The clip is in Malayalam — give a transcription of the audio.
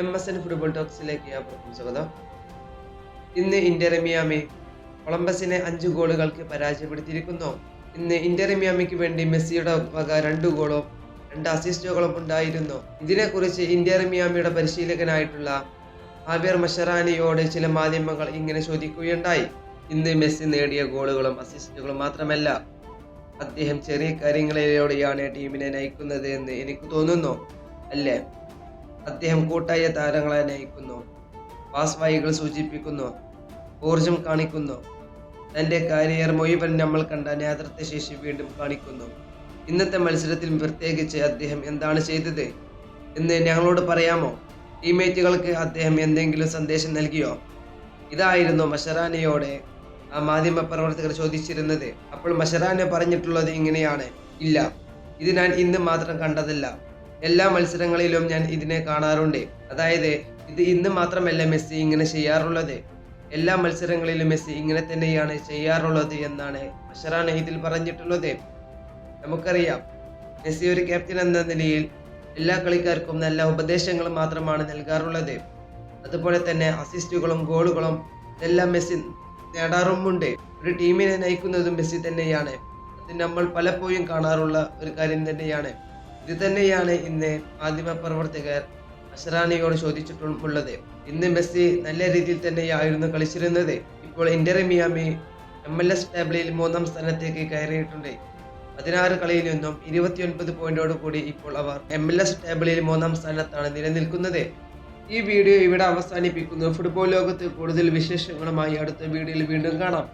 എം എസ് എൻ ഫുട്ബോൾ ടോക്സിലേക്ക് ഏവർക്കും സ്വാഗതം. ഇന്ന് ഇന്റർ മിയാമി കൊളംബസിനെ അഞ്ച് ഗോളുകൾക്ക് പരാജയപ്പെടുത്തിയിരിക്കുന്നു. ഇന്ന് ഇന്റർ മിയാമിക്ക് വേണ്ടി മെസ്സിയുടെ വക രണ്ട് ഗോളും രണ്ട് അസിസ്റ്റുകളും ഉണ്ടായിരുന്നു. ഇതിനെക്കുറിച്ച് ഇന്റർ മിയാമിയുടെ പരിശീലകനായിട്ടുള്ള ഹാബിയർ മഷറാനിയോട് ചില മാധ്യമങ്ങൾ ഇങ്ങനെ ചോദിക്കുകയുണ്ടായി. ഇന്ന് മെസ്സി നേടിയ ഗോളുകളും അസിസ്റ്റുകളും മാത്രമല്ല അദ്ദേഹം ചെറിയ കാര്യങ്ങളിലൂടെയാണ് ടീമിനെ നയിക്കുന്നത് എന്ന് എനിക്ക് തോന്നുന്നു. അല്ലേ? അദ്ദേഹം കൂട്ടായ താരങ്ങളെ നയിക്കുന്നു. പാസ് വായികൾ സൂചിപ്പിക്കുന്നു ഊർജം കാണിക്കുന്നു. തന്റെ കരിയർ മുഴുവൻ നമ്മൾ കണ്ട നേതൃത്വ ശേഷി വീണ്ടും കാണിക്കുന്നു. ഇന്നത്തെ മത്സരത്തിൽ പ്രത്യേകിച്ച് അദ്ദേഹം എന്താണ് ചെയ്തത് എന്ന് ഞങ്ങളോട് പറയാമോ? ടീമേറ്റുകൾക്ക് അദ്ദേഹം എന്തെങ്കിലും സന്ദേശം നൽകിയോ? ഇതായിരുന്നു മഷറാനയോടെ ആ മാധ്യമ പ്രവർത്തകർ ചോദിച്ചിരുന്നത്. അപ്പോൾ മഷറാന പറഞ്ഞിട്ടുള്ളത് ഇങ്ങനെയാണ്. ഇല്ല ഇത് ഞാൻ ഇന്ന് മാത്രം കണ്ടതല്ല. എല്ലാ മത്സരങ്ങളിലും ഞാൻ ഇതിനെ കാണാറുണ്ട്. അതായത് ഇത് ഇന്ന് മാത്രമല്ല മെസ്സി ഇങ്ങനെ ചെയ്യാറുള്ളത്. എല്ലാ മത്സരങ്ങളിലും മെസ്സി ഇങ്ങനെ തന്നെയാണ് ചെയ്യാറുള്ളത് എന്നാണ് അഷറാണ് ഇതിൽ പറഞ്ഞിട്ടുള്ളത്. നമുക്കറിയാം മെസ്സി ഒരു ക്യാപ്റ്റൻ എന്ന നിലയിൽ എല്ലാ കളിക്കാർക്കും നല്ല ഉപദേശങ്ങൾ മാത്രമാണ് നൽകാറുള്ളത്. അതുപോലെ തന്നെ അസിസ്റ്റുകളും ഗോളുകളും ഇതെല്ലാം മെസ്സി നേടാറുമുണ്ട്. ഒരു ടീമിനെ നയിക്കുന്നതും മെസ്സി തന്നെയാണ്. അത് നമ്മൾ പലപ്പോഴും കാണാറുള്ള ഒരു കാര്യം തന്നെയാണ്. ഇത് തന്നെയാണ് ഇന്ന് മാധ്യമ പ്രവർത്തകർ അഷറാനിയോട് ചോദിച്ചിട്ടുള്ളത്. ഇന്ന് മെസ്സി നല്ല രീതിയിൽ തന്നെയായിരുന്നു കളിച്ചിരുന്നത്. ഇപ്പോൾ Inter Miami M L S ടേബിളിൽ മൂന്നാം സ്ഥാനത്തേക്ക് കയറിയിട്ടുണ്ട്. പതിനാറ് കളിയിൽ നിന്നും ഇരുപത്തിയൊൻപത് പോയിന്റോട് കൂടി ഇപ്പോൾ അവർ എം എൽ എസ് ടേബിളിൽ മൂന്നാം സ്ഥാനത്താണ് നിലനിൽക്കുന്നത്. ഈ വീഡിയോ ഇവിടെ അവസാനിപ്പിക്കുന്നു. ഫുട്ബോൾ ലോകത്ത് കൂടുതൽ വിശേഷങ്ങളുമായി അടുത്ത വീഡിയോയിൽ വീണ്ടും കാണാം.